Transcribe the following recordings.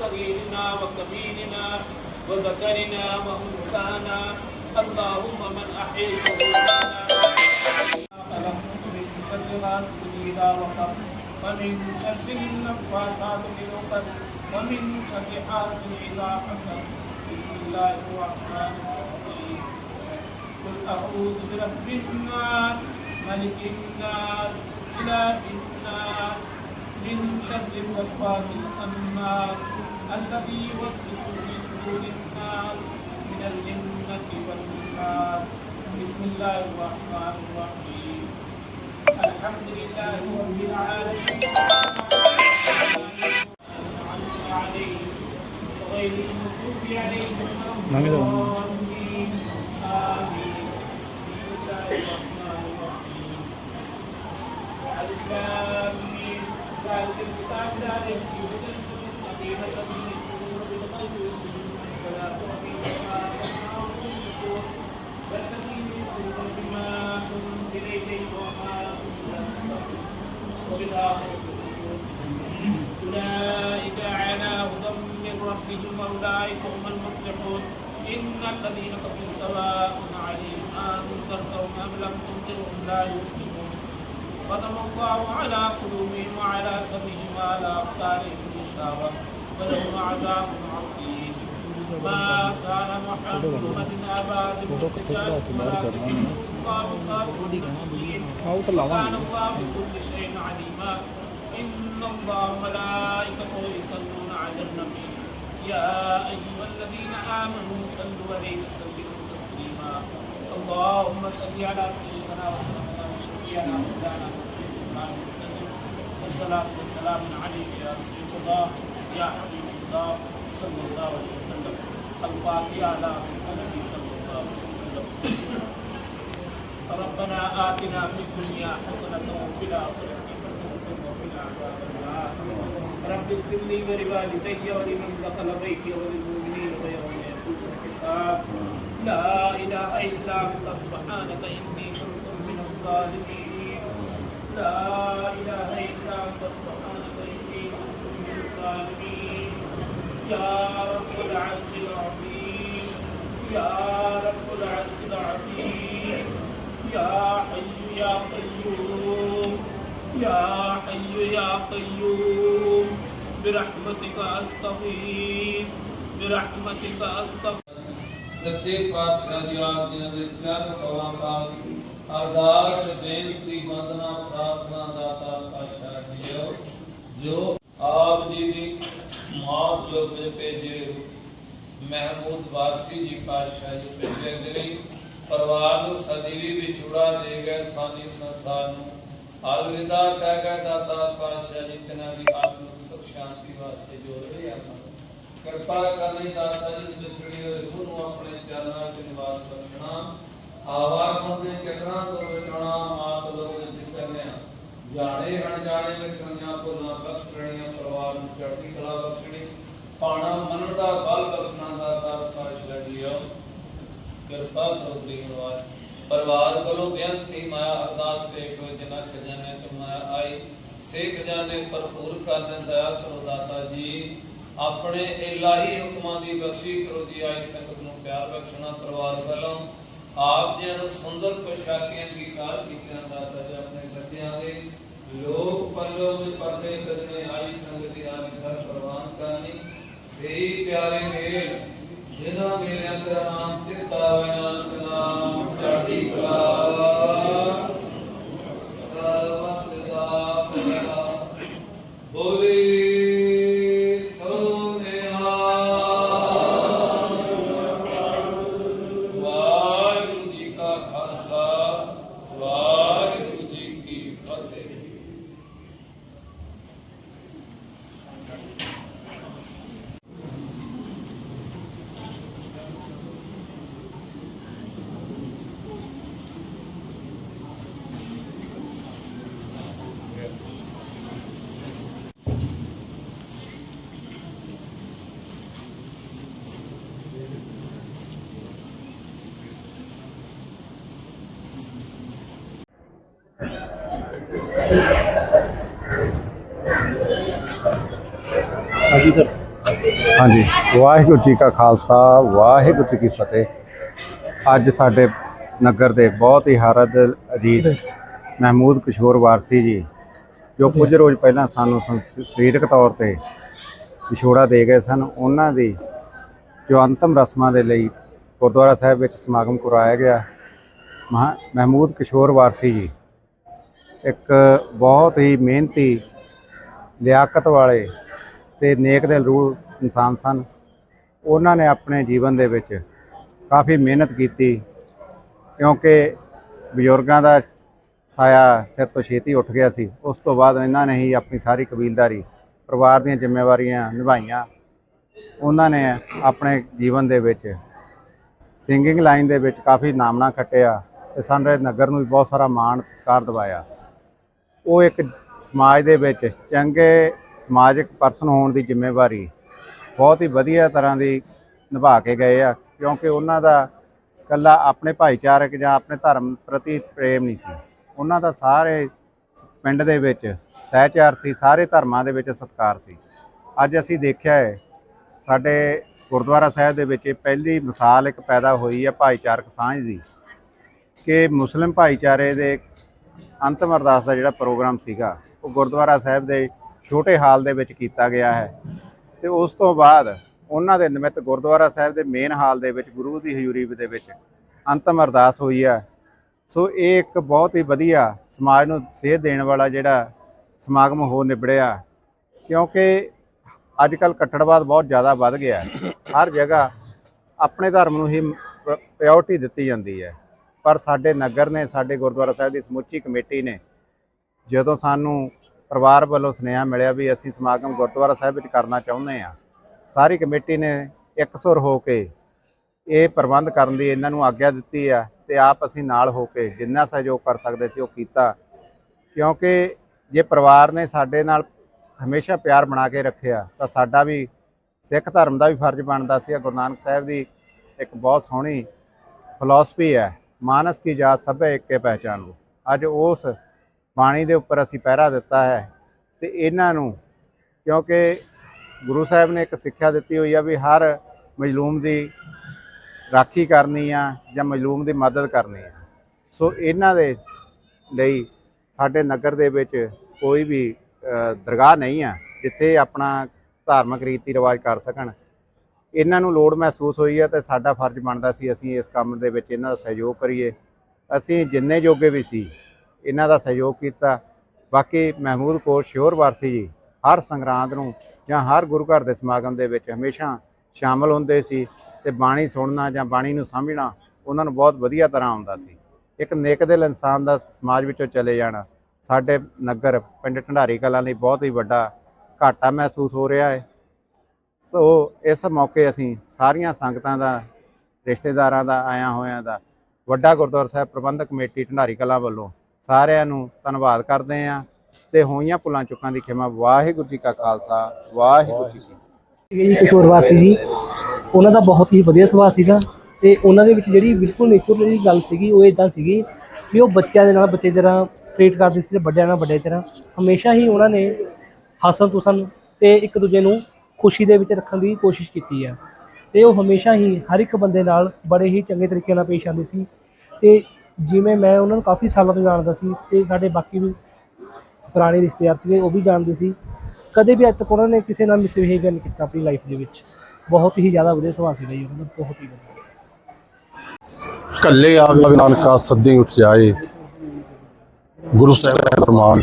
وصغيرنا وكبيرنا وذكرنا وأنثانا. اللهم من أحييته منا من شر اذا وقب ومن شر النفاثات في العقد. ومن شر حاسد إذا حسد. بسم الله الرحمن الرحيم. قل أعوذ برب الناس ملك الناس إله الناس. من شر الوسواس الخناس الذي يوسوس في صدور الناس من الجنة والناس بسم الله الرحمن الرحيم. الحمد لله رب العالمين. عليهم غير المغضوب عليهم ولا الضالين لم تنذرهم لا يؤمنون. ختم الله على قلوبهم وعلى سمعهم وعلى أبصارهم غشاوة ولهم عذاب عظيم. ما كان محمد أبا ولكن الله وكان الله بكل شيء عليما. إن الله وملائكته يصلون على النبي. يا أيها الذين آمنوا صلوا عليه وسلموا تسليما. اللهم صل على سيدنا وسلمنا وشفيعنا مولانا والصلاة والسلام عليك يا رسول الله يا حبيب الله صلى الله عليه وسلم. الفاتحة على النبي صلى الله عليه وسلم. ربنا آتنا في الدنيا حسنة وفي الآخرة حسنة وقنا عذاب النار. رب اغفر لي ولوالدي ولمن دخل بيتي وللمؤمنين ويوم يقوم الحساب. لا إله إلا أنت سبحانك إني كنت من الظالمين. لا إله إلا أنت سبحانك إني كنت من الظالمين. يا رب العرش العظيم يا رب العرش العظيم. يا حي يا قيوم يا حي يا قيوم. برحمتك أستغيث برحمتك أستغيث. ਸੱਚੇ ਪਾਤਸ਼ਾਹ ਜੀ ਆਪ ਜੀ ਦੇ ਚਰਨ ਕਵਾਂ ਪਾਸ ਅਰਦਾਸ ਬੇਨਤੀ ਵੰਦਨਾ ਪ੍ਰਾਰਥਨਾ ਦਾਤਾ ਪਾਤਸ਼ਾਹ ਜੀਓ ਜੋ ਆਪ ਜੀ ਦੀ ਮਾਤ ਜੋ ਵਿੱਚ ਭੇਜੇ ਮਹਿਮੂਦ ਵਾਰਸੀ ਜੀ ਪਾਤਸ਼ਾਹ ਜੀ ਭੇਜੇ ਜਿਹੜੀ ਪਰਿਵਾਰ ਨੂੰ ਸਦੀਵੀ ਵਿਛੋੜਾ ਦੇ ਗਏ ਸਥਾਨੀ ਸੰਸਾਰ ਨੂੰ ਅਲਵਿਦਾ ਕਹਿ ਗਏ ਦਾਤਾ ਪਾਤਸ਼ਾਹ ਜੀ, ਤਿਨਾਂ ਦੀ ਆਤਮਿਕ ਸੁਖ ਸ਼ਾਂਤੀ ਵਾਸਤੇ ਜੋੜ ਰਹੇ ਆਪਾਂ ਕਿਰਪਾ ਕਰਨੀ ਦਾਤਾ ਜੀ ਵਿਛੜੀ ਹੋਏ ਰੂਹ ਨੂੰ ਆਪਣੇ ਚਰਨਾਂ 'ਚ ਨਿਵਾਸ ਬਖਸ਼ਣਾ ਆਵਾਗਮ ਦੇ ਚੱਕਰਾਂ ਤੋਂ ਬਚਾਉਣਾ ਮਾਤ ਲੋਕ ਦੇ ਜਾਣੇ ਅਣਜਾਣੇ ਵਿਖਰੀਆਂ ਭੁੱਲਾਂ ਬਖਸ਼ ਪਰਿਵਾਰ ਨੂੰ ਚੜ੍ਹਦੀ ਕਲਾ ਬਖਸ਼ਣੀ, ਪਾਣਾ ਮੰਨਣ ਦਾ ਬਲ ਬਖਸ਼ਣਾ ਦਾ ਦਾਤਾ ਛੜੀਓ ਕਿਰਪਾ ਕਰੋ ਗਰੀਬਵਾਰ ਪਰਿਵਾਰ। ਕੋਲੋਂ ਬੇਨਤੀ ਮਾਇਆ ਅਰਦਾਸ ਭੇਟ ਹੋਏ ਜਿਨ੍ਹਾਂ ਖਜ਼ਾਨੇ ਤੋਂ ਮਾਇਆ ਆਈ ਸੇ ਖਜ਼ਾਨੇ ਭਰਪੂਰ ਕਰਨ ਦਇਆ ਕਰੋ ਦਾਤਾ ਜੀ। ਆਪਣੇ ਇਲਾਹੀ ਹੁਕਮਾਂ ਦੀ ਬਖਸ਼ੀ ਕਰੋ ਜੀ, ਆਈ ਸੰਗਤ ਨੂੰ ਪਿਆਰ ਬਖਸ਼ਣਾ, ਪਰਿਵਾਰ ਵੱਲੋਂ ਆਪ ਜੀ ਨੂੰ ਸੁੰਦਰ ਪੋਸ਼ਾਕਾਂ ਦੀ ਕਾਰ ਕੀਤਿਆਂ ਦਾਤਾ ਜੀ ਆਪਣੇ ਬੱਚਿਆਂ ਦੇ ਲੋਕ ਪੱਲੋ ਵਿੱਚ ਪਰਦੇ ਕਰਨੇ ਆਈ ਸੰਗਤ ਦੀ ਆਲੀ ਘਰ ਪ੍ਰਵਾਨ ਕਰਨੀ। ਸੇ ਪਿਆਰੇ ਮੇਲ, ਜਿਨ੍ਹਾਂ ਮੇਲਿਆਂ ਦਾ ਨਾਮ ਚਿੱਤਾ ਹੋਇਆ ਨਾਨਕ ਨਾਮ, ਚੜ੍ਹਦੀ ਕਲਾ। ਸਰਬਤ ਦਾ ਭਲਾ ਬੋਲੇ ਸੋਨਿਹਾ ਵਾਹਿਗੁਰੂ ਜੀ ਕਾ ਖਾਲਸਾ ਵਾਹਿਗੁਰੂ ਜੀ ਕੀ ਫਤਿਹ ਹਾਂਜੀ ਸਰ। ਹਾਂਜੀ, ਵਾਹਿਗੁਰੂ ਜੀ ਕਾ ਖਾਲਸਾ, ਵਾਹਿਗੁਰੂ ਜੀ ਕੀ ਫਤਿਹ। ਅੱਜ ਸਾਡੇ ਨਗਰ ਦੇ ਬਹੁਤ ਹੀ ਹਰਦ ਅਜੀਤ ਮਹਿਮੂਦ ਕਿਸ਼ੋਰ ਵਾਰਸੀ ਜੀ, ਜੋ ਕੁਝ ਰੋਜ਼ ਪਹਿਲਾਂ ਸਾਨੂੰ ਸੰ- ਸਰੀਰਕ ਤੌਰ ਤੇ ਵਿਛੋੜਾ ਦੇ ਗਏ ਸਨ, ਉਹਨਾਂ ਦੀ ਜੋ ਅੰਤਮ ਰਸਮਾਂ ਦੇ ਲਈ ਗੁਰਦੁਆਰਾ ਸਾਹਿਬ ਵਿੱਚ ਸਮਾਗਮ ਕਰਵਾਇਆ ਗਿਆ, ਮਹਾ, ਮਹਿਮੂਦ ਕਿਸ਼ੋਰ ਵਾਰਸੀ ਜੀ। ਇੱਕ ਬਹੁਤ ਹੀ ਮਿਹਨਤੀ ਲਿਆਕਤ ਵਾਲੇ ਤੇ ਨੇਕ ਦਿਲ ਰੂਹ ਇਨਸਾਨ ਸਨ। ਉਹਨਾਂ ਨੇ ਆਪਣੇ ਜੀਵਨ ਦੇ ਵਿੱਚ ਕਾਫੀ ਮਿਹਨਤ ਕੀਤੀ ਕਿਉਂਕਿ ਬਜ਼ੁਰਗਾਂ ਦਾ ਸਾਇਆ ਸਿਰ ਤੋਂ ਛੇਤੀ ਉੱਠ ਗਿਆ ਸੀ। ਉਸ ਤੋਂ ਬਾਅਦ ਇਹਨਾਂ ਨੇ ਹੀ ਆਪਣੀ ਸਾਰੀ ਕਬੀਲਦਾਰੀ, ਪਰਿਵਾਰ ਦੀਆਂ ਜ਼ਿੰਮੇਵਾਰੀਆਂ ਨਿਭਾਈਆਂ। ਉਹਨਾਂ ਨੇ ਆਪਣੇ ਜੀਵਨ ਦੇ ਵਿੱਚ ਸਿੰਗਿੰਗ ਲਾਈਨ ਦੇ ਵਿੱਚ ਕਾਫੀ ਨਾਮਣਾ ਖੱਟਿਆ ਤੇ ਸਾਡੇ ਨਗਰ ਨੂੰ ਵੀ ਬਹੁਤ ਸਾਰਾ ਮਾਣ ਸਤਿਕਾਰ ਦਿਵਾਇਆ। ਉਹ ਇੱਕ ਸਮਾਜ ਦੇ ਵਿੱਚ ਚੰਗੇ ਸਮਾਜਿਕ ਪਰਸਨ ਹੋਣ ਦੀ ਜ਼ਿੰਮੇਵਾਰੀ ਬਹੁਤ ਹੀ ਵਧੀਆ ਤਰ੍ਹਾਂ ਦੀ ਨਿਭਾ ਕੇ ਗਏ ਆ, ਕਿਉਂਕਿ ਉਹਨਾਂ ਦਾ ਕੱਲਾ ਆਪਣੇ ਭਾਈਚਾਰਕ ਜਾਂ ਆਪਣੇ ਧਰਮ ਪ੍ਰਤੀ ਪ੍ਰੇਮ ਨਹੀਂ ਸੀ। ਉਹਨਾਂ ਦਾ ਸਾਰੇ ਪਿੰਡ ਦੇ ਵਿੱਚ ਸਹਿਚਾਰ ਸੀ, ਸਾਰੇ ਧਰਮਾਂ ਦੇ ਵਿੱਚ ਸਤਿਕਾਰ ਸੀ। ਅੱਜ ਅਸੀਂ ਦੇਖਿਆ ਹੈ, ਸਾਡੇ ਗੁਰਦੁਆਰਾ ਸਾਹਿਬ ਦੇ ਵਿੱਚ ਇਹ ਪਹਿਲੀ ਮਿਸਾਲ ਇੱਕ ਪੈਦਾ ਹੋਈ ਹੈ ਭਾਈਚਾਰਕ ਸਾਂਝ ਦੀ, ਕਿ ਮੁਸਲਿਮ ਭਾਈਚਾਰੇ ਦੇ ਅੰਤਮ ਅਰਦਾਸ ਦਾ ਜਿਹੜਾ ਪ੍ਰੋਗਰਾਮ ਸੀਗਾ, ਉਹ ਗੁਰਦੁਆਰਾ ਸਾਹਿਬ ਦੇ ਛੋਟੇ ਹਾਲ ਦੇ ਵਿੱਚ ਕੀਤਾ ਗਿਆ ਹੈ। ਤੇ ਉਸ ਤੋਂ ਬਾਅਦ ਉਹਨਾਂ ਦੇ ਨਿਮਿਤ ਗੁਰਦੁਆਰਾ ਸਾਹਿਬ ਦੇ ਮੇਨ ਹਾਲ ਦੇ ਵਿੱਚ, ਗੁਰੂ ਦੀ ਹਜ਼ੂਰੀ ਦੇ ਵਿੱਚ ਅੰਤਮ ਅਰਦਾਸ ਹੋਈ ਹੈ। ਸੋ ਇਹ ਇੱਕ ਬਹੁਤ ਹੀ ਵਧੀਆ ਸਮਾਜ ਨੂੰ ਸੇਧ ਦੇਣ ਵਾਲਾ ਜਿਹੜਾ ਸਮਾਗਮ ਹੋ ਨਿਬੜਿਆ, ਕਿਉਂਕਿ ਅੱਜ ਕੱਲ ਕੱਟੜਵਾਦ ਬਹੁਤ ਜ਼ਿਆਦਾ ਵੱਧ ਗਿਆ ਹਰ ਜਗ੍ਹਾ ਆਪਣੇ ਧਰਮ ਨੂੰ ਹੀ ਪ੍ਰਾਇੋਰਟੀ ਦਿੱਤੀ ਜਾਂਦੀ ਹੈ। ਪਰ ਸਾਡੇ ਨਗਰ ਨੇ, ਸਾਡੇ ਗੁਰਦੁਆਰਾ ਸਾਹਿਬ ਦੀ ਸਮੁੱਚੀ ਕਮੇਟੀ ਨੇ ਜਦੋਂ ਸਾਨੂੰ ਪਰਿਵਾਰ ਵੱਲੋਂ ਸੁਨੇਹਾ ਮਿਲਿਆ ਵੀ ਅਸੀਂ ਸਮਾਗਮ ਗੁਰਦੁਆਰਾ ਸਾਹਿਬ ਵਿੱਚ ਕਰਨਾ ਚਾਹੁੰਦੇ ਆ ਸਾਰੀ ਕਮੇਟੀ ਨੇ ਇਕਸੁਰ ਹੋ ਕੇ ਇਹ ਪ੍ਰਬੰਧ ਕਰਨ ਦੀ ਇਹਨਾਂ ਨੂੰ ਆਗਿਆ ਦਿੱਤੀ ਆ ਤੇ ਆਪ ਅਸੀਂ ਨਾਲ ਹੋ ਕੇ ਜਿੰਨਾ ਸਹਿਯੋਗ ਕਰ ਸਕਦੇ ਸੀ ਉਹ ਕੀਤਾ। ਕਿਉਂਕਿ ਜੇ ਪਰਿਵਾਰ ਨੇ ਸਾਡੇ ਨਾਲ ਹਮੇਸ਼ਾ ਪਿਆਰ ਬਣਾ ਕੇ ਰੱਖਿਆ, ਤਾਂ ਸਾਡਾ ਵੀ ਸਿੱਖ ਧਰਮ ਦਾ ਵੀ ਫਰਜ਼ ਬਣਦਾ ਸੀ। ਗੁਰੂ ਨਾਨਕ ਸਾਹਿਬ ਦੀ ਇੱਕ ਬਹੁਤ ਸੋਹਣੀ ਫਿਲਾਸਫੀ ਹੈ। ਮਾਨਸ ਕੀ ਜਾਤ ਸਭੇ ਇੱਕ ਕੇ ਪਹਿਚਾਨ ਲੋ ਅੱਜ ਉਸ ਬਾਣੀ ਦੇ ਉੱਪਰ ਅਸੀਂ ਪਹਿਰਾ ਦਿੱਤਾ ਹੈ ਤੇ ਇਹਨਾਂ ਨੂੰ, ਕਿਉਂਕਿ ਗੁਰੂ ਸਾਹਿਬ ਨੇ ਇੱਕ ਸਿੱਖਿਆ ਦਿੱਤੀ ਹੋਈ ਆ ਵੀ ਹਰ ਮਜਲੂਮ ਦੀ ਰਾਖੀ ਕਰਨੀ ਆ ਜਾਂ ਮਜਲੂਮ ਦੀ ਮਦਦ ਕਰਨੀ ਆ। ਸੋ ਇਹਨਾਂ ਦੇ ਲਈ ਸਾਡੇ ਨਗਰ ਦੇ ਵਿੱਚ ਕੋਈ ਵੀ ਦਰਗਾਹ ਨਹੀਂ ਆ ਜਿੱਥੇ ਆਪਣਾ ਧਾਰਮਿਕ ਰੀਤੀ ਰਿਵਾਜ ਕਰ ਸਕਣ। ਇਹਨਾਂ ਨੂੰ ਲੋੜ ਮਹਿਸੂਸ ਹੋਈ ਹੈ ਤੇ ਸਾਡਾ ਫਰਜ਼ ਬਣਦਾ ਸੀ ਅਸੀਂ ਇਸ ਕੰਮ ਦੇ ਵਿੱਚ ਇਹਨਾਂ ਦਾ ਸਹਿਯੋਗ ਕਰੀਏ। ਅਸੀਂ ਜਿੰਨੇ ਜੋਗੇ ਵੀ ਸੀ, ਇਹਨਾਂ ਦਾ ਸਹਿਯੋਗ ਕੀਤਾ। ਬਾਕੀ ਮਹਿਮੂਦ ਕੌਰ ਸ਼ੋਰ ਵਾਰਸੀ ਜੀ, ਹਰ ਸੰਗਰਾਂਦ ਨੂੰ ਜਾਂ ਹਰ ਗੁਰੂ ਘਰ ਦੇ ਸਮਾਗਮ ਦੇ ਵਿੱਚ ਹਮੇਸ਼ਾ ਸ਼ਾਮਲ ਹੁੰਦੇ ਸੀ ਤੇ ਬਾਣੀ ਸੁਣਨਾ ਜਾਂ ਬਾਣੀ ਨੂੰ ਸਮਝਣਾ ਉਹਨਾਂ ਨੂੰ ਬਹੁਤ ਵਧੀਆ ਤਰ੍ਹਾਂ ਆਉਂਦਾ ਸੀ। ਇੱਕ ਨੇਕ ਦਿਲ ਇਨਸਾਨ ਦਾ ਸਮਾਜ ਵਿੱਚੋਂ ਚਲੇ ਜਾਣਾ, ਸਾਡੇ ਨਗਰ ਪਿੰਡ ਢੰਡਾਰੀ ਕਲਾਂ ਲਈ ਬਹੁਤ ਹੀ ਵੱਡਾ ਘਾਟਾ ਮਹਿਸੂਸ ਹੋ ਰਿਹਾ ਹੈ। ਸੋ ਇਸ ਮੌਕੇ ਅਸੀਂ ਸਾਰੀਆਂ ਸੰਗਤਾਂ ਦਾ, ਰਿਸ਼ਤੇਦਾਰਾਂ ਦਾ, ਆਇਆ ਹੋਇਆਂ ਦਾ ਵੱਡਾ ਗੁਰਦੁਆਰਾ ਸਾਹਿਬ ਪ੍ਰਬੰਧਕ ਕਮੇਟੀ ਢੰਡਾਰੀ ਕਲਾਂ ਵੱਲੋਂ ਸਾਰਿਆਂ ਨੂੰ ਧੰਨਵਾਦ ਕਰਦੇ ਹਾਂ ਤੇ ਹੋਈਆਂ ਭੁੱਲਾਂ ਚੁੱਕਾਂ ਦੀ ਖਿਮਾ ਵਾਹਿਗੁਰੂ ਜੀ ਕਾ ਖਾਲਸਾ, ਵਾਹਿਗੁਰੂ ਜੀ ਕੀ ਜੀ ਕਿਸ਼ੋਰ ਵਾਸੀ ਜੀ, ਉਹਨਾਂ ਦਾ ਬਹੁਤ ਹੀ ਵਧੀਆ ਸੁਭਾਅ ਸੀਗਾ ਤੇ ਉਹਨਾਂ ਦੇ ਵਿੱਚ ਜਿਹੜੀ ਬਿਲਕੁਲ ਨੇਚਰਲ ਜਿਹੜੀ ਗੱਲ ਸੀਗੀ, ਉਹ ਇਦਾਂ ਸੀਗੀ ਵੀ ਉਹ ਬੱਚਿਆਂ ਦੇ ਨਾਲ ਬੱਚੇ ਤਰ੍ਹਾਂ ਟ੍ਰੀਟ ਕਰਦੇ ਸੀ ਤੇ ਵੱਡਿਆਂ ਨਾਲ ਵੱਡੇ ਤਰ੍ਹਾਂ। ਹਮੇਸ਼ਾ ਹੀ ਉਹਨਾਂ ਨੇ ਹਸਨ ਤੁਸਨ ਤੇ ਇੱਕ ਦੂਜੇ ਨੂੰ ਖੁਸ਼ੀ ਦੇ ਵਿੱਚ ਰੱਖਣ ਦੀ ਕੋਸ਼ਿਸ਼ ਕੀਤੀ ਹੈ ਤੇ ਉਹ ਹਮੇਸ਼ਾ ਹੀ ਹਰ ਇੱਕ ਬੰਦੇ ਨਾਲ ਬੜੇ ਹੀ ਚੰਗੇ ਤਰੀਕੇ ਨਾਲ ਪੇਸ਼ ਆਉਂਦੇ ਸੀ। ਤੇ ਜਿਵੇਂ ਮੈਂ ਉਹਨਾਂ ਨੂੰ ਕਾਫੀ ਸਾਲਾਂ ਤੋਂ ਜਾਣਦਾ ਸੀ ਤੇ ਸਾਡੇ ਬਾਕੀ ਵੀ ਪੁਰਾਣੇ ਰਿਸ਼ਤੇਦਾਰ ਸੀਗੇ, ਉਹ ਵੀ ਜਾਣਦੇ ਸੀ। ਕਦੇ ਵੀ ਅੱਜ ਤੱਕ ਉਹਨਾਂ ਨੇ ਕਿਸੇ ਨਾਲ ਮਿਸਬਿਹੇਵੀਅਰ ਨਹੀਂ ਕੀਤਾ ਆਪਣੀ ਲਾਈਫ ਦੇ ਵਿੱਚ। ਬਹੁਤ ਹੀ ਜ਼ਿਆਦਾ ਵਧੀਆ ਸੁਭਾਅ ਸੀਗਾ ਜੀ ਉਹਨਾਂ ਦਾ ਬਹੁਤ ਹੀ ਵਧੀਆ। ਕੱਲੇ ਆਵੇ ਨਾਨਕਾ ਸੱਦੇ ਉੱਠ ਜਾਏ। ਗੁਰੂ ਸਾਹਿਬ ਦਾ ਫਰਮਾਨ,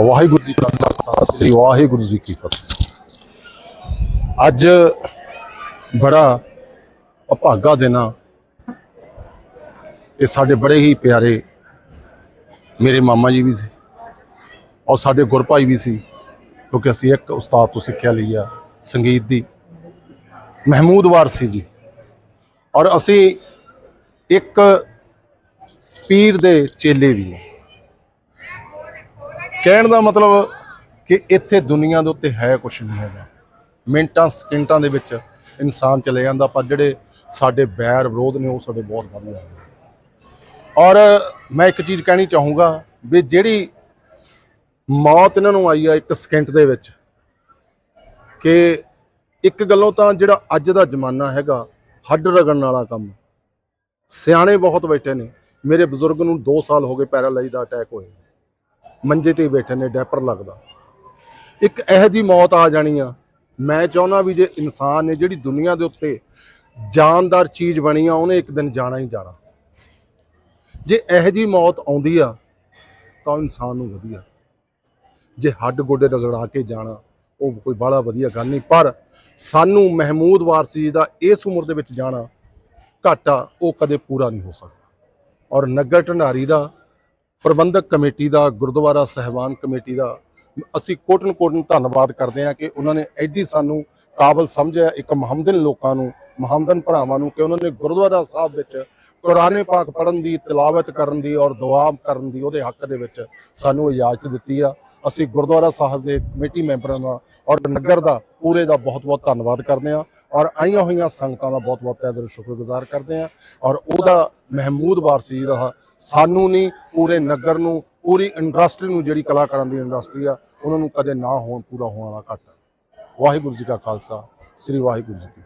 ਵਾਹਿਗੁਰੂ ਜੀ ਕਾ ਖਾਲਸਾ ਵਾਹਿਗੁਰੂ ਜੀ ਕੀ ਫਤਿਹ। ਅੱਜ ਬੜਾ ਅਭਾਗਾ ਦੇਣਾ ਇਹ ਸਾਡੇ ਬੜੇ ਹੀ ਪਿਆਰੇ ਮੇਰੇ ਮਾਮਾ ਜੀ ਵੀ ਸੀ ਔਰ ਸਾਡੇ ਗੁਰਭਾਈ ਵੀ ਸੀ, ਕਿਉਂਕਿ ਅਸੀਂ ਇੱਕ ਉਸਤਾਦ ਤੋਂ ਸਿੱਖਿਆ ਲਈ ਆ, ਸੰਗੀਤ ਦੀ। ਮਹਿਮੂਦ ਵਾਰਸੀ ਜੀ। ਔਰ ਅਸੀਂ ਇੱਕ ਪੀਰ ਦੇ ਚੇਲੇ ਵੀ ਨੇ ਕਹਿਣ ਦਾ ਮਤਲਬ ਕਿ ਇੱਥੇ ਦੁਨੀਆ ਦੇ ਉੱਤੇ ਹੈ ਕੁਝ ਨਹੀਂ ਹੈਗਾ। ਮਿੰਟਾਂ, ਸਕਿੰਟਾਂ ਦੇ ਵਿੱਚ ਇਨਸਾਨ ਚਲੇ ਜਾਂਦਾ, ਪਰ ਜਿਹੜੇ ਸਾਡੇ ਬੈਰ ਵਿਰੋਧ ਨੇ, ਉਹ ਸਾਡੇ ਬਹੁਤ ਵਧੀਆ ਨੇ। ਔਰ ਮੈਂ ਇੱਕ ਚੀਜ਼ ਕਹਿਣੀ ਚਾਹੂੰਗਾ ਵੀ ਜਿਹੜੀ ਮੌਤ ਇਹਨਾਂ ਨੂੰ ਆਈ ਆ ਇੱਕ ਸਕਿੰਟ ਦੇ ਵਿੱਚ, ਕਿ ਇੱਕ ਗੱਲੋਂ ਤਾਂ ਜਿਹੜਾ ਅੱਜ ਦਾ ਜ਼ਮਾਨਾ ਹੈਗਾ, ਹੱਡ ਰਗੜਨ ਵਾਲਾ ਕੰਮ। ਸਿਆਣੇ ਬਹੁਤ ਬੈਠੇ ਨੇ। ਮੇਰੇ ਬਜ਼ੁਰਗ ਨੂੰ 2 ਸਾਲ ਹੋ ਗਏ ਪੈਰਾਲਾਈਜ਼ ਦਾ ਅਟੈਕ ਹੋਏ ਮੰਜੇ ਤੇ ਬੈਠੇ ਨੇ, ਡੈਪਰ ਲੱਗਦਾ। ਇੱਕ ਇਹੋ ਜੀ ਮੌਤ ਆ ਜਾਣੀ ਆ ਮੈਂ ਚਾਹੁੰਦਾ ਵੀ ਜੇ ਇਨਸਾਨ ਨੇ ਜਿਹੜੀ ਦੁਨੀਆ ਦੇ ਉੱਤੇ ਜਾਨਦਾਰ ਚੀਜ਼ ਬਣੀ ਆ, ਉਹਨੇ ਇੱਕ ਦਿਨ ਜਾਣਾ ਹੀ ਜਾਣਾ। ਜੇ ਇਹੋ ਜੀ ਮੌਤ ਆਉਂਦੀ ਆ, ਤਾਂ ਇਨਸਾਨ ਨੂੰ ਵਧੀਆ। ਜੇ ਹੱਡ ਗੋਡੇ ਰਗੜਾ ਕੇ ਜਾਣਾ, ਉਹ ਕੋਈ ਬੜਾ ਵਧੀਆ ਗੱਲ ਨਹੀਂ। ਪਰ ਸਾਨੂੰ ਮਹਿਮੂਦ ਵਾਰਸੀ ਜੀ ਦਾ ਇਸ ਉਮਰ ਦੇ ਵਿੱਚ ਜਾਣਾ ਘਾਟਾ, ਉਹ ਕਦੇ ਪੂਰਾ ਨਹੀਂ ਹੋ ਸਕਦਾ। ਔਰ ਨਗਰ ਢੰਡਾਰੀ ਦਾ ਪ੍ਰਬੰਧਕ ਕਮੇਟੀ ਦਾ, ਗੁਰਦੁਆਰਾ ਸਹਿਬਾਨ ਕਮੇਟੀ ਦਾ ਅਸੀਂ ਕੋਟਨ ਕੋਟਨ ਧੰਨਵਾਦ ਕਰਦੇ ਹਾਂ ਕਿ ਉਹਨਾਂ ਨੇ ਐਡੀ ਸਾਨੂੰ ਕਾਬਲ ਸਮਝਿਆ, ਇੱਕ ਮੁਹੰਮਦਨ ਲੋਕਾਂ ਨੂੰ, ਮੁਹੰਮਦਨ ਭਰਾਵਾਂ ਨੂੰ ਕਿ ਉਹਨਾਂ ਨੇ ਗੁਰਦੁਆਰਾ ਸਾਹਿਬ ਵਿੱਚ ਕੁਰਾਨੇ ਪਾਕ ਪੜ੍ਹਨ ਦੀ, ਤਿਲਾਵਤ ਕਰਨ ਦੀ ਔਰ ਦੁਆ ਕਰਨ ਦੀ ਉਹਦੇ ਹੱਕ ਦੇ ਵਿੱਚ ਸਾਨੂੰ ਇਜਾਜ਼ਤ ਦਿੱਤੀ ਆ। ਅਸੀਂ ਗੁਰਦੁਆਰਾ ਸਾਹਿਬ ਦੇ ਕਮੇਟੀ ਮੈਂਬਰਾਂ ਦਾ ਔਰ ਨਗਰ ਦਾ, ਪੂਰੇ ਦਾ ਬਹੁਤ-ਬਹੁਤ ਧੰਨਵਾਦ ਕਰਦੇ ਹਾਂ ਔਰ ਆਈਆਂ ਹੋਈਆਂ ਸੰਗਤਾਂ ਦਾ ਬਹੁਤ-ਬਹੁਤ ਤਹਿ ਦਿਲੋਂ ਸ਼ੁਕਰਗੁਜ਼ਾਰ ਕਰਦੇ ਹਾਂ। ਔਰ ਉਹਦਾ ਮਹਿਮੂਦ ਵਾਰਸੀ ਦਾ ਸਾਨੂੰ ਨਹੀਂ, ਪੂਰੇ ਨਗਰ ਨੂੰ ਪੂਰੀ ਇੰਡਸਟਰੀ ਨੂੰ ਜਿਹੜੀ ਕਲਾਕਾਰਾਂ ਦੀ ਇੰਡਸਟਰੀ ਆ, ਉਹਨਾਂ ਨੂੰ ਕਦੇ ਨਾ ਹੋਣ, ਪੂਰਾ ਹੋਣ ਵਾਲਾ ਘਾਟਾ। ਵਾਹਿਗੁਰੂ ਜੀ ਕਾ ਖਾਲਸਾ, ਸ੍ਰੀ ਵਾਹਿਗੁਰੂ ਜੀ ਕੀ